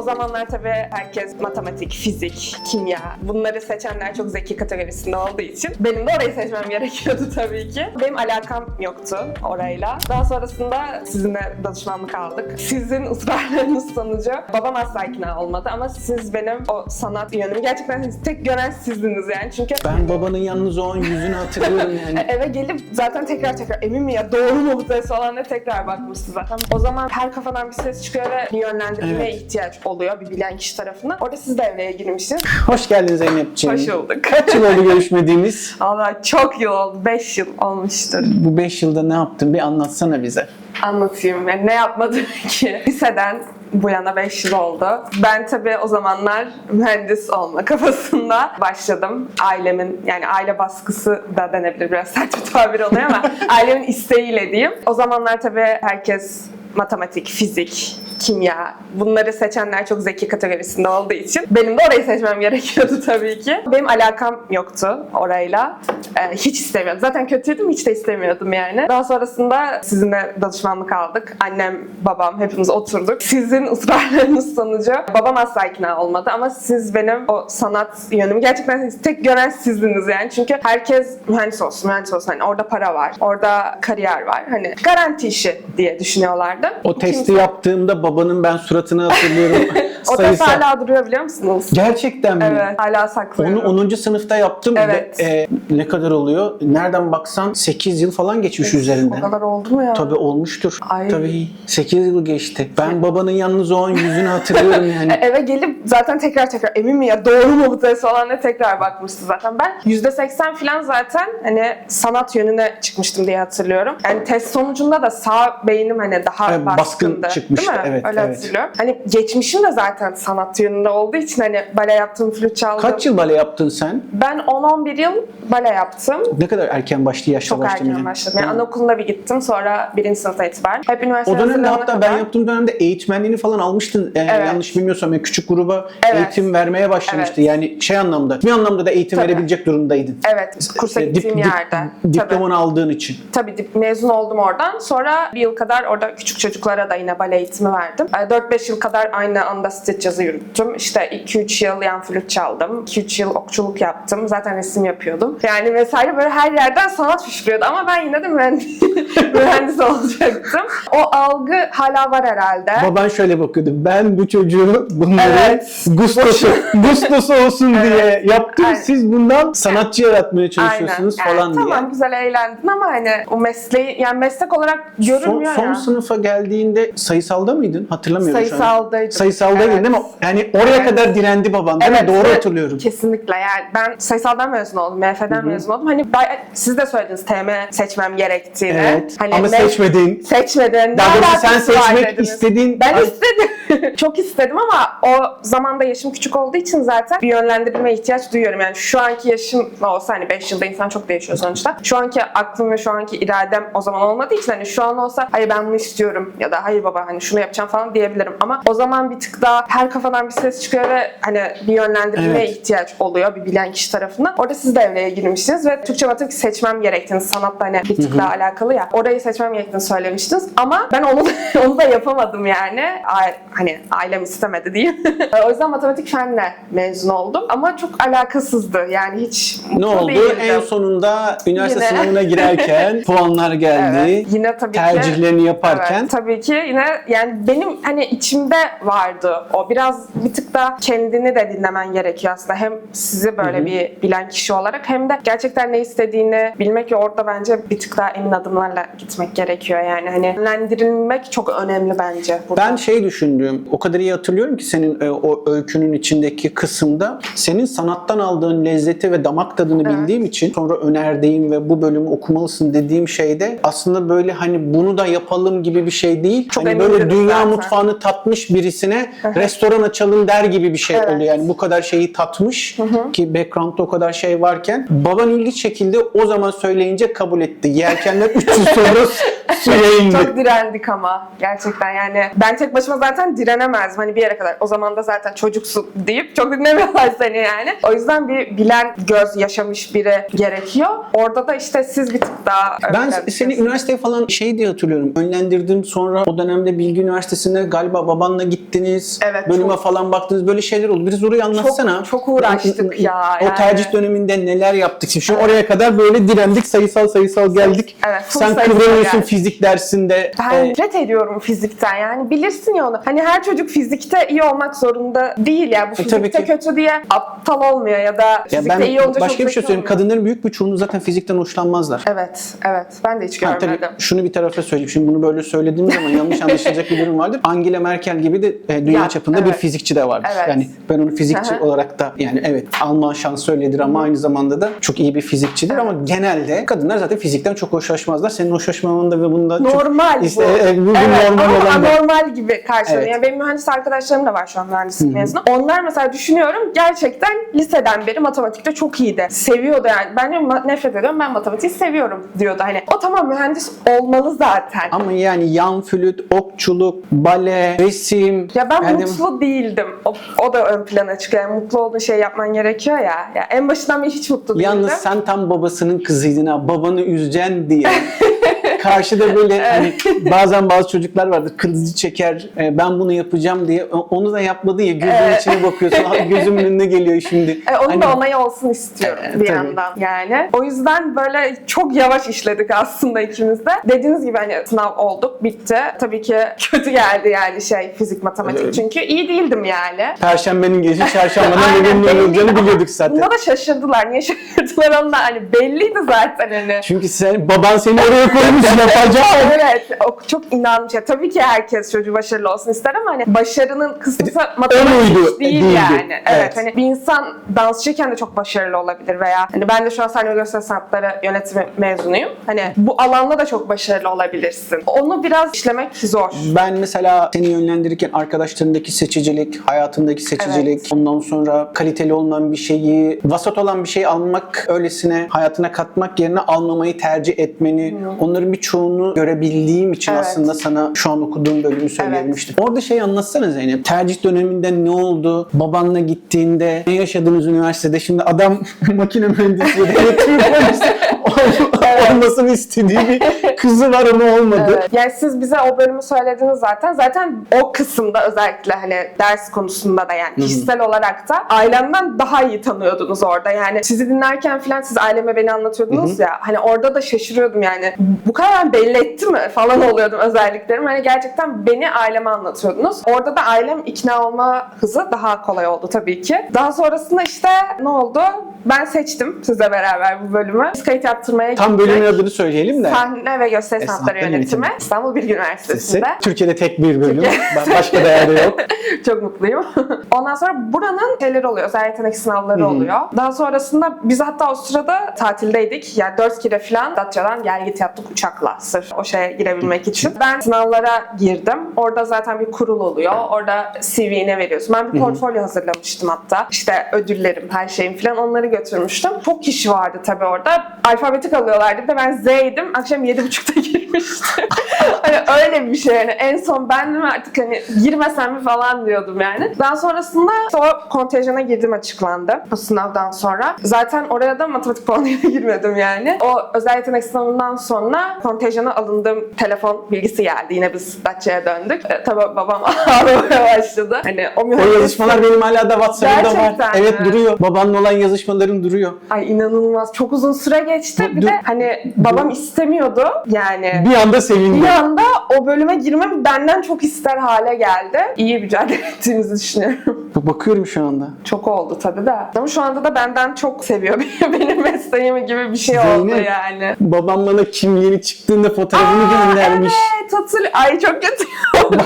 O zamanlar tabii herkes matematik, fizik, kimya bunları seçenler çok zeki kategorisinde olduğu için benim de orayı seçmem gerekiyordu tabii ki. Benim alakam yoktu orayla. Daha sonrasında sizinle danışmanlık aldık. Sizin ısrarlarınız sonucu babam asla ikna olmadı ama siz benim o sanat yönümü gerçekten tek gören sizdiniz yani. Çünkü Ben babanın yalnız o an yüzünü hatırlıyorum yani. eve gelip zaten tekrar tekrar emin mi ya doğru mu bu test falan diye tekrar bakmıştı zaten. O zaman her kafadan bir ses çıkıyor ve bir yönlendirmeye Evet. ihtiyaç oluyor bir bilen kişi tarafından. Orada siz devreye girmişsiniz. Hoş geldin Zeynep'ciğim. Hoş bulduk. Kaç yıl oldu görüşmediğimiz? Allah çok yıl oldu. 5 yıl olmuştur. Bu 5 yılda ne yaptın bir anlatsana bize. Anlatayım. Yani ne yapmadım ki? Liseden bu yana 5 yıl oldu. Ben tabii o zamanlar mühendis olma kafasında başladım. Ailemin yani aile baskısı da denebilir biraz sert bir tabir oluyor ama ailemin isteğiyle diyeyim. O zamanlar tabii herkes matematik, fizik, kimya bunları seçenler çok zeki kategorisinde olduğu için benim de orayı seçmem gerekiyordu tabii ki. Benim alakam yoktu orayla. Ee, hiç istemiyordum. Zaten kötüydüm hiç de istemiyordum yani. Daha sonrasında sizinle danışmanlık aldık. Annem, babam hepimiz oturduk. Sizin ısrarlarınız sonucu babam asla ikna olmadı ama siz benim o sanat yönümü gerçekten tek gören sizdiniz yani. Çünkü herkes mühendis olsun, mühendis olsun. Hani orada para var, orada kariyer var. Hani garanti işi diye düşünüyorlardı. O testi Kimse- yaptığımda babanın ben suratını hatırlıyorum. O test Sayısal- hala duruyor biliyor musunuz? Gerçekten mi? Evet, hala saklıyorum. Onu 10. sınıfta yaptım Evet. ve e, ne kadar oluyor? Nereden baksan 8 yıl falan geçmiş üzerinden. O kadar oldu mu ya? Tabii olmuştur. Ay. Tabii 8 yıl geçti. Ben babanın yalnız o an yüzünü hatırlıyorum yani. Eve gelip zaten tekrar tekrar emin mi ya doğru mu bu test falan diye tekrar bakmıştı zaten. Ben %80 falan zaten hani sanat yönüne çıkmıştım diye hatırlıyorum. Yani test sonucunda da sağ beynim hani daha baskın baskındı. çıkmıştı, Değil mi? evet, Öyle evet. hatırlıyorum. Hani geçmişim de zaten sanat yönünde olduğu için hani bale yaptım, flüt çaldım. Kaç yıl bale yaptın sen? Ben 10-11 yıl bale yaptım. Ne kadar erken başlı yaşta Çok başladın? erken başladım. Yani anaokulunda bir gittim sonra birinci sınıfta itibaren. Hep O üniversiteye dönemde hatta kadar- ben yaptığım dönemde eğitmenliğini falan almıştın. Ee, Evet. Yanlış bilmiyorsam yani küçük gruba Evet. eğitim vermeye başlamıştı. Evet. Yani şey anlamda, bir anlamda da eğitim Tabii. verebilecek durumdaydın. Evet, kursa Ee, dip- gittiğim dip- yerde. Tabii. Diplomanı aldığın için. Tabii dip- mezun oldum oradan. Sonra bir yıl kadar orada küçük çocuklara da yine bale eğitimi verdim. Ee, 4-5 yıl kadar aynı anda stage yazı yürüttüm. İşte 2-3 yıl yan flüt çaldım. 2-3 yıl okçuluk yaptım. Zaten resim yapıyordum. Yani vesaire böyle her yerden sanat fışkırıyordu. Ama ben yine de mühendis, mühendis olacaktım. O algı hala var herhalde. Baban şöyle bakıyordu. Ben bu çocuğu bunları Evet. gustosu, gustosu olsun diye yaptım. Aynen. Siz bundan sanatçı yaratmaya çalışıyorsunuz Aynen. falan Yani diye. Tamam güzel eğlendin ama hani o mesleği yani meslek olarak Son, görünmüyor son ya. sınıfa geldiğinde sayısalda mıydın? Hatırlamıyorum şu an. Sayısaldaydım. Sayısaldaydın Evet. değil mi? Yani oraya Evet. kadar direndi baban değil mi? Doğru hatırlıyorum. Kesinlikle yani ben sayısaldan mezun oldum, MF'den mezun oldum. Hani ben, siz de söylediniz TM seçmem gerektiğini. Evet. Hani Ama seçmedin. Seçmedin. Daha doğrusu sen seçmek istediğin... Ben Ay, istedim. Çok istedim ama o zamanda yaşım küçük olduğu için zaten bir yönlendirme ihtiyaç duyuyorum. Yani şu anki yaşım olsa hani 5 yılda insan çok değişiyor sonuçta. Şu anki aklım ve şu anki iradem o zaman olmadığı için hani şu an olsa hayır ben bunu istiyorum ya da hayır baba hani şunu yapacağım falan diyebilirim. Ama o zaman bir tık daha her kafadan bir ses çıkıyor ve hani bir yönlendirmeye Evet. ihtiyaç oluyor bir bilen kişi tarafından. Orada siz devreye girmişsiniz ve Türkçe matematik seçmem gerektiğini sanatla hani bir tık daha alakalı ya. Orayı seçmem gerektiğini söylemiştiniz. Ama ben onu da, onu da yapamadım yani. Ay- hani ailem istemedi diyeyim. o yüzden matematik fenle mezun oldum. Ama çok alakasızdı. Yani hiç Ne oldu? değildim. En sonunda üniversite Yine. sınavına girerken puanlar geldi. Evet. Yine tabii ki Tercihlerini yaparken Evet, tabii ki yine yani benim hani içimde vardı o. Biraz bir tık da kendini de dinlemen gerekiyor aslında. Hem sizi böyle bir bilen kişi olarak hem de gerçekten ne istediğini bilmek ve orada bence bir tık daha emin adımlarla gitmek gerekiyor yani. Hani yönlendirilmek çok önemli bence burada. Ben şey düşündüm, o kadar iyi hatırlıyorum ki senin e, o öykünün içindeki kısımda senin sanattan aldığın lezzeti ve damak tadını Evet. bildiğim için sonra önerdiğim ve bu bölümü okumalısın dediğim şeyde aslında böyle hani bunu da yapalım gibi bir şey değil. Çok hani böyle dünya zaten. mutfağını tatmış birisine restoran açalım der gibi bir şey Evet. oluyor. Yani bu kadar şeyi tatmış ki background'da o kadar şey varken baban ilginç şekilde o zaman söyleyince kabul etti. Yelkenler 300 Soros suya. Çok direndik ama gerçekten yani ben tek başıma zaten direnemezdim hani bir yere kadar. O zaman da zaten çocuksun deyip çok dinlemiyorlar seni yani. O yüzden bir bilen göz yaşamış biri gerekiyor. Orada da işte siz bir tık daha Ben seni üniversiteye falan şey diye hatırlıyorum. Önlendirdim sonra o dönemde Bilgi Üniversitesi'ne galiba babanla gittiniz. Evet, Bölüme çok- falan baktınız. Böyle şeyler oldu. Biraz orayı anlatsana. çok uğraştık ya, O yani. tercih döneminde neler yaptık? Şimdi şu oraya kadar böyle direndik. Sayısal sayısal geldik. Evet, Sen kıvranıyorsun geldik. Fizik dersinde. Ben Ee, nefret ediyorum fizikten yani bilirsin ya onu. Hani her çocuk fizikte iyi olmak zorunda değil yani. Bu E, fizikte ki. kötü diye aptal olmuyor ya da ya fizikte ben iyi olunca başka bir şey söyleyeyim. Kadınların büyük bir çoğunluğu zaten fizikten hoşlanmazlar. Evet, evet. Ben de hiç Ha, tabii görmedim. şunu bir tarafa söyleyeyim. Şimdi bunu böyle söylediğim zaman yanlış anlaşılacak bir durum vardır. Angela Merkel gibi de e, dünya Ya, çapında bir evet. fizikçi de vardır. Evet. Yani ben onu fizikçi Hı hı. olarak da yani evet Alman şansı öyledir ama aynı zamanda da çok iyi bir fizikçidir ama genelde kadınlar zaten fizikten çok hoşlaşmazlar. Senin hoşlaşmaman da ve bunda çok- Normal işte, bu. e, bu bir evet, normal ama olan anormal gibi karşılanıyor. Evet. Yani benim mühendis arkadaşlarım da var şu an mühendislik mezunu. Onlar mesela düşünüyorum gerçekten liseden beri matematikte çok iyiydi. Seviyordu yani. Ben diyorum, "Ma- nefret ediyorum ben matematiği seviyorum diyordu. Hani o tamam mühendis olmalı zaten. Ama yani yan flüt, okçuluk, bale, resim. Ya ben yani- mutlu değildim. O, o da ön plana çıkıyor. Yani mutlu olduğun şey yapman gerekiyor ya. ya en başından beri hiç mutlu değildim. Yalnız sen tam babasının kızıydın ha. Babanı üzeceksin diye. Karşıda böyle hani bazen bazı çocuklar vardır kılıcı çeker e, ben bunu yapacağım diye onu da yapmadı ya gözünün içine bakıyorsun "Aa, gözümün önüne geliyor şimdi. E, onun Hani- da onayı olsun istiyorum E, bir tabii. yandan yani. O yüzden böyle çok yavaş işledik aslında ikimiz de. Dediğiniz gibi hani sınav olduk, bitti. Tabii ki kötü geldi yani şey fizik, matematik. Evet. Çünkü iyi değildim yani. Perşembenin Aynen, öbürünün belli. olacağını biliyorduk zaten. Bunda da şaşırdılar. Niye şaşırdılar da hani belliydi zaten hani. Çünkü sen baban seni oraya koymuş yapacak. evet, o çok inanmış. Ya, tabii ki herkes çocuğu başarılı olsun ister ama hani başarının kısmı matematik muydu? değil Değildi. yani. Evet. Evet. hani bir insan dansçıyken de çok başarılı olabilir veya hani ben de şu an sahne gösteri sanatları yönetimi mezunuyum. Hani bu alanda da çok başarılı olabilirsin. Onu biraz işlemek zor. Ben mesela seni yönlendirirken arkadaşlarındaki seçicilik, hayatındaki seçicilik, Evet. ondan sonra kaliteli olmayan bir şeyi, vasat olan bir şey almak, öylesine hayatına katmak yerine almamayı tercih etmeni, onların birçoğunu görebildiğim için Evet. aslında sana şu an okuduğum bölümü söyleyebilmiştim. Orada şey anlatsana Zeynep. Tercih döneminde ne oldu? Babanla gittiğinde ne yaşadınız üniversitede? Şimdi adam makine mühendisliği, ol- olmasını istediği bir kızı var ama olmadı. Evet. Yani siz bize o bölümü söylediniz zaten. Zaten o kısımda özellikle hani ders konusunda da yani kişisel olarak da ailemden daha iyi tanıyordunuz orada. Yani sizi dinlerken falan siz aileme beni anlatıyordunuz ya. Hani orada da şaşırıyordum yani. Bu kadar belli etti mi falan oluyordum özelliklerim. Hani gerçekten beni aileme anlatıyordunuz. Orada da ailem ikna olma hızı daha kolay oldu tabii ki. Daha sonrasında işte ne oldu? Ben seçtim sizle beraber bu bölümü. Biz kayıt yaptırmaya Tam. Bölümün adını söyleyelim de. Sahne ve gösteri E, sanatları sanatlar yönetimi. yönetimi. İstanbul Bilgi Üniversitesi'nde. Türkiye'de tek bir bölüm. Türkiye- Ba- Başka da yerde yok. Çok mutluyum. Ondan sonra buranın şeyleri oluyor. Özel yetenek sınavları oluyor. Daha sonrasında biz hatta o sırada tatildeydik. Yani dört kere falan Datça'dan gel git yaptık uçakla. Sırf o şeye girebilmek için. Ben sınavlara girdim. Orada zaten bir kurul oluyor. Orada CV'ne veriyorsun. Ben bir portfolyo hazırlamıştım hatta. İşte ödüllerim, her şeyim falan onları götürmüştüm. Çok kişi vardı tabii orada. Alfabetik Bir de ben Z'ydim. Akşam yedi buçukta girmiştim. hani öyle bir şey yani. En son bendim artık hani girmesem mi falan diyordum yani. Daha sonrasında işte o kontenjana girdim açıklandı. O sınavdan sonra. Zaten oraya da matematik puanıyla girmedim yani. O özel yetenek sınavından sonra kontenjana alındığım telefon bilgisi geldi. Yine biz Datça'ya döndük. E, tabii babam ağlamaya başladı. Hani o O yazışmalar benim hala da WhatsApp'ımda var. Evet mi? duruyor. Babanla olan yazışmalarım duruyor. Ay inanılmaz. Çok uzun süre geçti. Bir Dur- de hani babam istemiyordu. Yani Bir anda sevindim. bir anda o bölüme girmem benden çok ister hale geldi. İyi mücadele ettiğimizi düşünüyorum. Bakıyorum şu anda. Çok oldu tabii de. Ama şu anda da benden çok seviyor benim mesleğimi gibi bir şey oldu Zeynep. yani. Babam bana kimliğini çıktığında fotoğrafını Aa, göndermiş. Evet hatırlıyorum. Ay çok kötü oldu.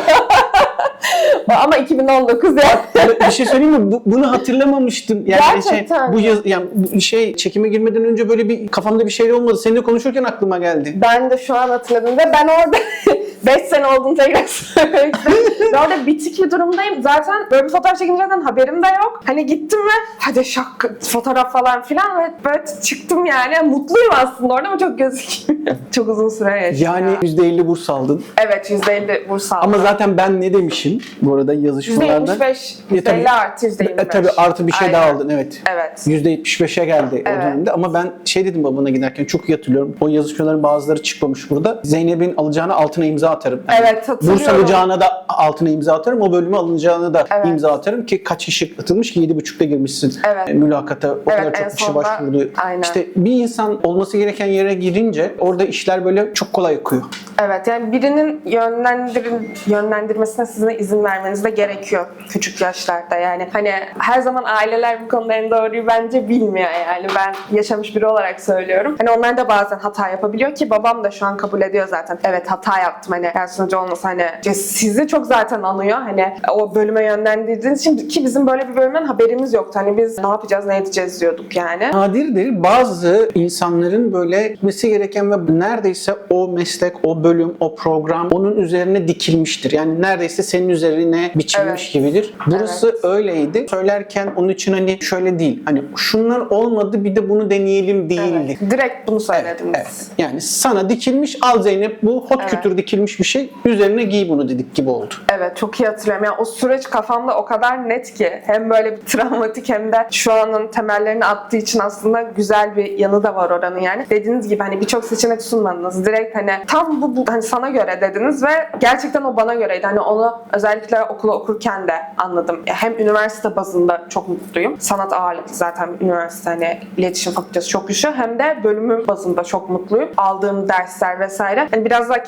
Ama 2019 ya. Yani bir şey söyleyeyim mi? Bu- bunu hatırlamamıştım. Yani Gerçekten şey, bu yaz, yani bu şey çekime girmeden önce böyle bir kafamda bir şey olmadı. Seninle konuşurken aklıma geldi. Ben de şu an hatırladım ve ben orada 5 sene olduğunu tekrar söylemek istedim. Ve orada bitik bir durumdayım. Zaten böyle bir fotoğraf çekileceğinden haberim de yok. Hani gittim ve hadi şak fotoğraf falan filan ve böyle çıktım yani. Mutluyum aslında orada ama çok gözükmüyor. çok uzun süre geçti. Yani ya. %50 burs aldın. Evet %50 burs aldım. Ama zaten ben ne demişim bu arada yazışmalarda? %75, Ya tabii- %50 artı %25. E, tabii artı bir şey daha Aynen. aldın evet. Evet. %75'e geldi o Evet. dönemde ama ben şey dedim babana giderken çok iyi hatırlıyorum. O yazışmaların bazıları çıkmamış burada. Zeynep'in alacağına altına imza atarım. Evet, hatırlıyorum. Burs alacağına da altına imza atarım. O bölümü alınacağına da Evet. imza atarım ki kaç kişi katılmış ki 7.5'da girmişsin Evet. e, mülakata. O Evet, kadar çok kişi sonda- başvurdu. Aynen. İşte bir insan olması gereken yere girince orada işler böyle çok kolay akıyor. Evet yani birinin yönlendirin, yönlendirmesine sizin izin vermeniz de gerekiyor küçük yaşlarda. Yani hani her zaman aileler bu konuda en doğruyu bence bilmiyor yani. Ben yaşamış biri olarak söylüyorum. Hani onlar da bazen hata yapabiliyor ki babam da şu an kabul ediyor zaten. Evet hata yaptım hani eğer sunucu olmasa hani sizi çok zaten anıyor. Hani o bölüme yönlendirdiğiniz için ki bizim böyle bir bölümden haberimiz yoktu. Hani biz ne yapacağız ne edeceğiz diyorduk yani. Nadirdir bazı insanların böyle gitmesi gereken ve neredeyse o meslek, o bölüm, o program onun üzerine dikilmiştir. Yani neredeyse senin üzerine biçilmiş Evet. gibidir. Burası öyleydi. Söylerken onun için hani şöyle değil. Hani şunlar olmadı bir de bunu deneyelim değildi. Evet. Direkt bunu söylediniz. Evet. Yani sana dikilmiş al Zeynep bu hot Evet. kültür dikilmiş bir şey. Üzerine giy bunu dedik gibi oldu. Evet çok iyi hatırlıyorum. Yani o süreç kafamda o kadar net ki hem böyle bir travmatik hem de şu anın temellerini attığı için aslında güzel bir yanı da var oranın yani. Dediğiniz gibi hani birçok seçenek sunmadınız. Direkt hani tam bu, bu hani sana göre dediniz ve gerçekten o bana göreydi. Hani onu özellikle okula okurken de anladım. Hem üniversite bazında çok mutluyum. Sanat ağırlıklı zaten üniversite hani iletişim fakültesi çok güçlü. Hem de bölümüm bazında çok mutluyum. Aldığım dersler vesaire. Hani biraz daha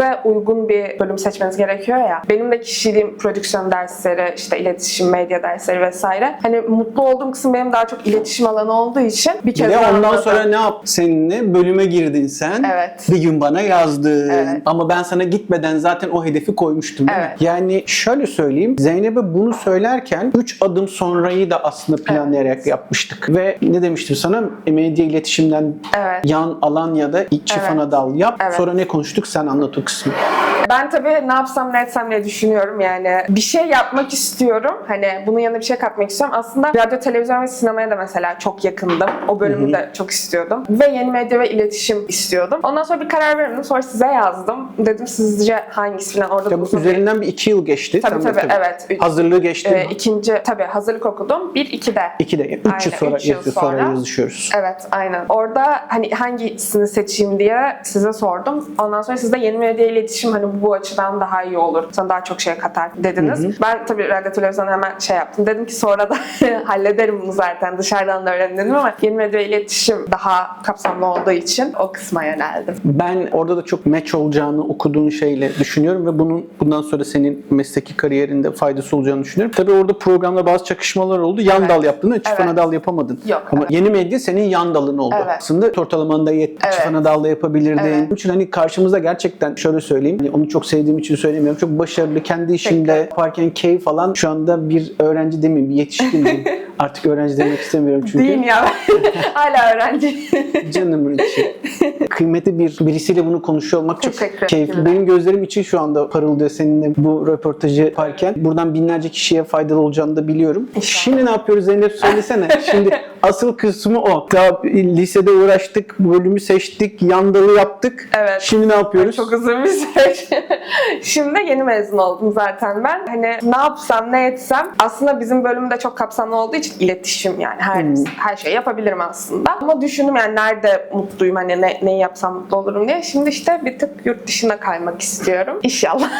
kişiliğinize uygun bir bölüm seçmeniz gerekiyor ya. Benim de kişiliğim prodüksiyon dersleri, işte iletişim, medya dersleri vesaire. Hani mutlu olduğum kısım benim daha çok iletişim alanı olduğu için bir Bir kez de daha ondan anladım. sonra ne yap? Seninle bölüme girdin sen. Evet. Bir gün bana yazdın. Evet. Ama ben sana gitmeden zaten o hedefi koymuştum. Evet. Yani şöyle söyleyeyim. Zeynep'e bunu söylerken 3 adım sonrayı da aslında planlayarak yapmıştık. Ve ne demiştim sana? Medya iletişimden Evet. yan alan ya da çift Evet. dal yap. Evet. Sonra ne konuştuk? Sen anlat o kısmı. Ben tabii ne yapsam ne etsem diye düşünüyorum yani. Bir şey yapmak istiyorum. Hani bunun yanına bir şey katmak istiyorum. Aslında radyo, televizyon ve sinemaya da mesela çok yakındım. O bölümü de çok istiyordum. Ve yeni medya ve iletişim istiyordum. Ondan sonra bir karar verdim. Sonra size yazdım. Dedim sizce hangisi falan orada Tabii üzerinden bir iki yıl geçti. Tabii de tabii, evet. Hazırlığı geçti. Ee, ikinci tabii hazırlık okudum. Bir, iki de. İki de. Üç yıl Aynen, sonra, üç yıl üç yıl sonra sonra. yazışıyoruz. Evet aynen. Orada hani hangisini seçeyim diye size sordum. Ondan sonra siz de yeni medya iletişim hani bu açıdan daha iyi olur. Sana daha çok şey katar dediniz. Ben tabii radyo televizyona hemen şey yaptım. Dedim ki sonra da hallederim bunu zaten dışarıdan da öğrenirim dedim ama yeni medya iletişim daha kapsamlı olduğu için o kısma yöneldim. Ben orada da çok match olacağını okuduğun şeyle düşünüyorum ve bunun bundan sonra senin mesleki kariyerinde faydası olacağını düşünüyorum. Tabii orada programda bazı çakışmalar oldu. Yan Evet. dal yaptın ama çift Evet. dal yapamadın. Yok, Ama evet. yeni medya senin yan dalın oldu. Evet. Aslında ortalamanda yet, Evet. çift dalda yapabilirdin. Evet. Onun için hani karşımızda gerçekten şöyle söyleyeyim. Hani onu çok sevdiğim için söylemiyorum. Çok başarılı, kendi işinde Peki. yaparken keyif alan şu anda bir öğrenci demeyeyim, bir yetişkin diyeyim. Artık öğrenci demek istemiyorum çünkü. Değil ya hala öğrenci. Canımın içi. Kıymetli bir birisiyle bunu konuşuyor olmak çok Teşekkür keyifli. Benim gözlerim için şu anda parıldıyor seninle bu röportajı yaparken. Buradan binlerce kişiye faydalı olacağını da biliyorum. İnşallah. Şimdi ne yapıyoruz Zeynep söylesene. Şimdi asıl kısmı o. Daha lisede uğraştık, bölümü seçtik, yan dalı yaptık. Evet. Şimdi ne yapıyoruz? Çok uzun bir süreç. Şimdi yeni mezun oldum zaten ben. Hani ne yapsam ne etsem aslında bizim bölümde çok kapsamlı olduğu için iletişim yani her Hmm. her şeyi yapabilirim aslında. Ama düşündüm yani nerede mutluyum hani ne, neyi yapsam mutlu olurum diye. Şimdi işte bir tık yurt dışına kaymak istiyorum. İnşallah.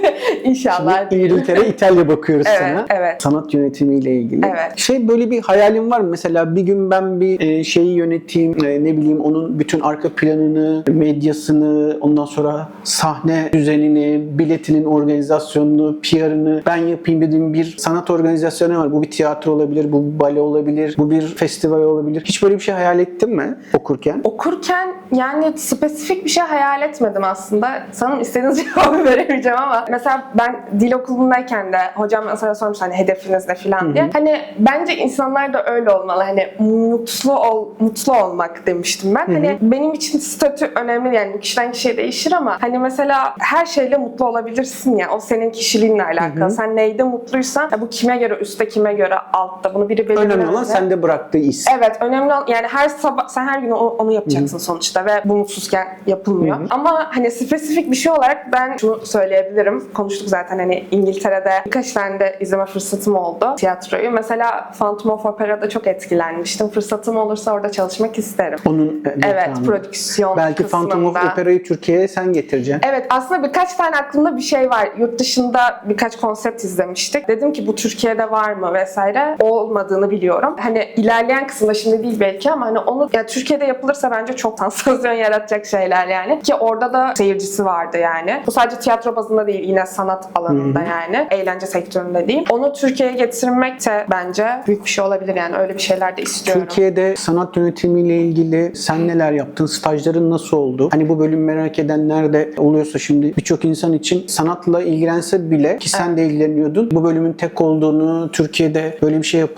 İnşallah. Şimdi İngiltere, İtalya bakıyoruz Evet, sana. evet. Sanat yönetimiyle ilgili. Evet. Şey böyle bir hayalim var mı? Mesela bir gün ben bir e, şeyi yöneteyim, e, ne bileyim onun bütün arka planını, medyasını, ondan sonra sahne düzenini, biletinin organizasyonunu, PR'ını ben yapayım dediğim bir sanat organizasyonu var. Bu bir tiyatro olabilir, bu bir bale olabilir, bu bir festival olabilir. Hiç böyle bir şey hayal ettin mi okurken? Okurken Yani spesifik bir şey hayal etmedim aslında. Sanırım istediğiniz cevabı veremeyeceğim ama mesela ben dil okulundayken de hocam mesela sormuş hani hedefiniz ne falan diye. Hani bence insanlar da öyle olmalı. Hani mutlu ol, mutlu olmak demiştim ben. Hani benim için statü önemli yani bu kişiden kişiye değişir ama hani mesela her şeyle mutlu olabilirsin ya. O senin kişiliğinle alakalı. Sen neyde mutluysan ya bu kime göre üstte kime göre altta bunu biri belirlemeli. Önemli olan sende bıraktığı iz. Evet önemli olan yani her sabah sen her gün onu, yapacaksın sonuçta ve bu mutsuzken yapılmıyor. Ama hani spesifik bir şey olarak ben şunu söyleyebilirim. Konuştuk zaten hani İngiltere'de birkaç tane de izleme fırsatım oldu tiyatroyu. Mesela Phantom of Opera'da çok etkilenmiştim. Fırsatım olursa orada çalışmak isterim. Onun e, Evet mekanı. prodüksiyon Belki Phantom of kısmında. Opera'yı Türkiye'ye sen getireceksin. Evet aslında birkaç tane aklımda bir şey var. Yurt dışında birkaç konsept izlemiştik. Dedim ki bu Türkiye'de var mı vesaire. Olmadığını biliyorum. Hani ilerleyen kısımda şimdi değil belki ama hani onu ya Türkiye'de yapılırsa bence çok sansasyon yaratacak şeyler yani. Ki orada da seyircisi vardı yani. Bu sadece tiyatro bazında değil yine sanat alanında yani. Eğlence sektöründe değil. Onu Türkiye'ye getirmek de bence büyük bir şey olabilir yani. Öyle bir şeyler de istiyorum. Türkiye'de sanat yönetimiyle ilgili sen neler yaptın? Stajların nasıl oldu? Hani bu bölüm merak edenler de oluyorsa şimdi birçok insan için sanatla ilgilense bile ki sen de ilgileniyordun. Bu bölümün tek olduğunu, Türkiye'de böyle bir şey yapıldığını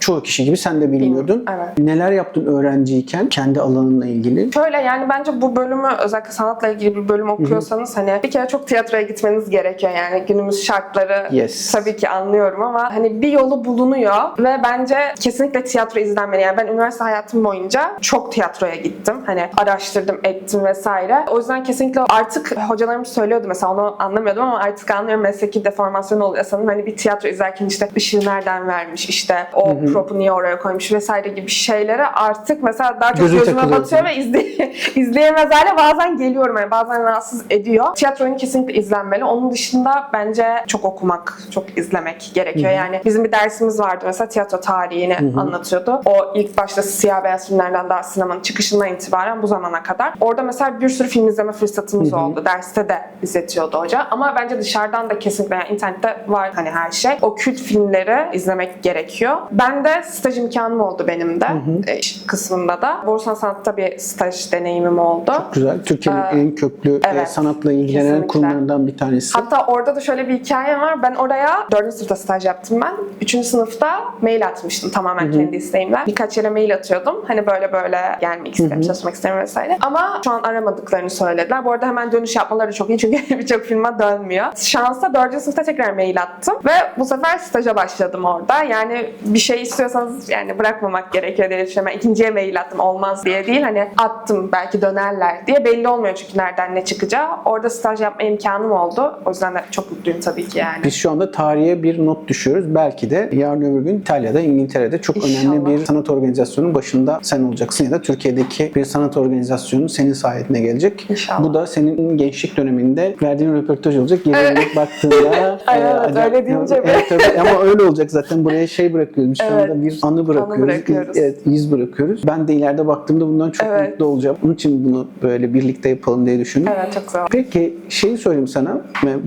çoğu kişi gibi sen de bilmiyordun. Evet. Neler yaptın öğrenciyken kendi alanınla ilgili? Şöyle yani bence bu bölümü özellikle sanatla ilgili bir bölüm okuyorsanız hani bir kere çok tiyatroya gitmeniz gerekiyor yani günümüz şartları Yes. tabii ki anlıyorum ama hani bir yolu bulunuyor ve bence kesinlikle tiyatro izlenmeli. Yani ben üniversite hayatım boyunca çok tiyatroya gittim. Hani araştırdım, ettim vesaire. O yüzden kesinlikle artık hocalarım söylüyordu mesela onu anlamıyordum ama artık anlıyorum mesleki deformasyon oluyor sanırım. Hani bir tiyatro izlerken işte ışığı nereden vermiş, işte o propu niye oraya koymuş vesaire gibi şeylere artık mesela daha çok Gözün gözüme batıyor ve izley izleyemez hale bazen geliyorum. Yani bazen rahatsız ediyor. Tiyatro oyunu kesinlikle izlenmeli. Onun dışında bence çok okumak, çok izlemek gerekiyor. Yani bizim bir dersimiz vardı mesela tiyatro tarihini anlatıyordu. O ilk başta siyah beyaz filmlerden daha sinemanın çıkışından itibaren bu zamana kadar. Orada mesela bir sürü film izleme fırsatımız oldu. Derste de izletiyordu hoca. Ama bence dışarıdan da kesinlikle yani internette var hani her şey. O kült filmleri izlemek gerekiyor. Ben de staj imkanım oldu benim de e, iş kısmında da. Borsan Sanat'ta bir staj deneyimim oldu. Güzel. Türkiye'nin en köklü e, evet. sanatla ilgilenen Kesinlikle. kurumlarından bir tanesi. Hatta orada da şöyle bir hikayem var. Ben oraya 4. sınıfta staj yaptım ben. 3. sınıfta mail atmıştım tamamen kendi isteğimle. Birkaç yere mail atıyordum. Hani böyle böyle gelmek isterim, çalışmak isterim vesaire. Ama şu an aramadıklarını söylediler. Bu arada hemen dönüş yapmaları çok iyi çünkü birçok firma dönmüyor. Şansa 4. sınıfta tekrar mail attım ve bu sefer staja başladım orada. Yani bir şey istiyorsanız yani bırakmamak gerekiyor diye düşünüyorum. Ben ikinciye mail attım olmaz diye değil. Hani attım belki dönerler diye belli olmuyor çünkü nereden ne çıkacağı. Orada staj yapma imkanım oldu. O yüzden de çok mutluyum tabii ki yani. Biz şu anda tarihe bir not düşüyoruz. Belki de yarın öbür gün İtalya'da, İngiltere'de çok önemli İnşallah. bir sanat organizasyonunun başında sen olacaksın ya da Türkiye'deki bir sanat organizasyonu senin sayesinde gelecek. İnşallah. Bu da senin gençlik döneminde verdiğin röportaj olacak. Geriye dönüp baktığında Ay, e, evet, öyle deyince evet, tabii. ama öyle olacak zaten. Buraya şey bırakıyoruz. Şu Evet. anda bir anı bırakıyoruz. bırakıyoruz. İz, evet, iz bırakıyoruz. Ben de ileride baktığımda bundan çok Evet. mutlu olacağım. Onun için bunu böyle birlikte yapalım diye düşündüm. Evet çok güzel. Peki şeyi sorayım sana.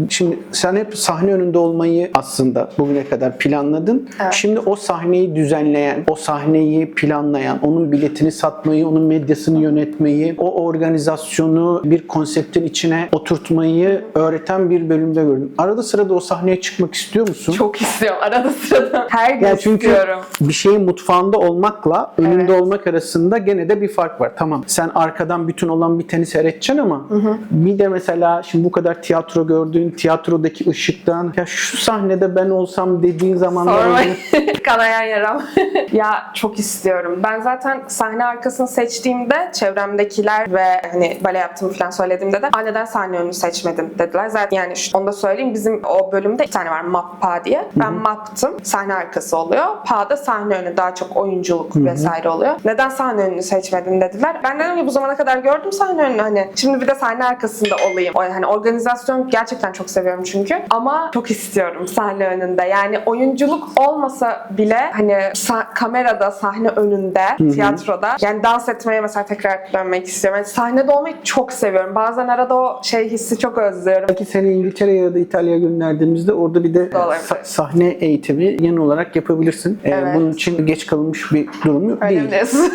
Şimdi sen hep sahne önünde olmayı aslında bugüne kadar planladın. Evet. Şimdi o sahneyi düzenleyen, o sahneyi planlayan, onun biletini satmayı, onun medyasını yönetmeyi, o organizasyonu bir konseptin içine oturtmayı öğreten bir bölümde gördüm. Arada sırada o sahneye çıkmak istiyor musun? Çok istiyorum. Arada sırada her gün Yani çünkü istiyorum. bir şeyin mutfağında olmakla önünde Evet. olmak arasında gene de bir fark var. Tamam sen arkadan bütün olan biteni seyredeceksin ama bir de mesela şimdi bu kadar tiyatro gördüğün tiyatrodaki ışıktan ya şu sahnede ben olsam dediğin zamanlar Sormayın. Kanayan yaram. ya çok istiyorum. Ben zaten sahne arkasını seçtiğimde çevremdekiler ve hani bale yaptığımı falan söylediğimde de "Aa, neden sahne önünü seçmedin dediler. Zaten yani onu da söyleyeyim bizim o bölümde bir tane var map pa diye. Ben maptım. Sahne arkası oluyor. Pa da sahne önü daha çok oyunculuk vesaire oluyor. Neden sahne önünü seçmedin dediler. Ben dedim ki bu zamana kadar gördüm sahne önünü hani. Şimdi bir de sahne arkasında olayım. Hani organizasyon gerçekten çok seviyorum çünkü. Ama çok istiyorum sahne önünde. Yani oyunculuk olmasa bile hani sa- kamerada, sahne önünde, tiyatroda yani dans etmeye mesela tekrar dönmek istiyorum. Yani sahnede olmayı çok seviyorum. Bazen arada o şey hissi çok özlüyorum. Belki seni İngiltere'ye ya da İtalya'ya gönderdiğimizde orada bir de e, sa- sahne eğitimi yan olarak yapabilirsin. E, Evet. Bunun için geç kalınmış bir durum yok değil. diyorsun?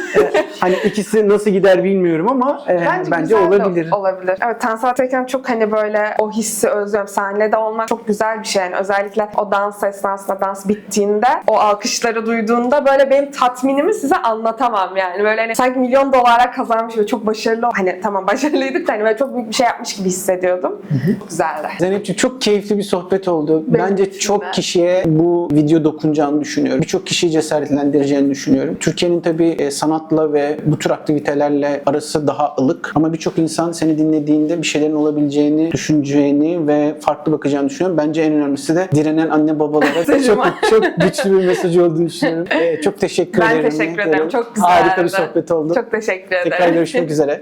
hani ikisi nasıl gider bilmiyorum ama e, bence, de olabilir. Olabilir. Evet Tansalat'tayken çok hani böyle o hissi özlüyorum. Sahnede olmak çok güzel bir şey. Yani özellikle o dans esnasında dans bittiğinde o alkışları duyduğunda böyle benim tatminimi size anlatamam yani. Böyle hani sanki milyon dolara kazanmış ve çok başarılı hani tamam başarılıydık da hani böyle çok büyük bir şey yapmış gibi hissediyordum. Çok güzeldi. Zeynep'ciğim çok keyifli bir sohbet oldu. Benim Bence çok de. kişiye bu video dokunacağını düşünüyorum. Birçok kişiyi cesaretlendireceğini düşünüyorum. Türkiye'nin tabii e, sanatla ve bu tür aktivitelerle arası daha ılık. Ama birçok insan seni dinlediğinde bir şeylerin olabileceğini düşüneceğini ve farklı bakacağını düşünüyorum. Bence en önemlisi de direnen anne babalara çok, çok güçlü bir mesaj olduğunu düşünüyorum. E, çok teşekkür Ben ederim. teşekkür ederim. Çok güzeldi. Harika bir sohbet oldu. Çok teşekkür ederim. Tekrar görüşmek üzere.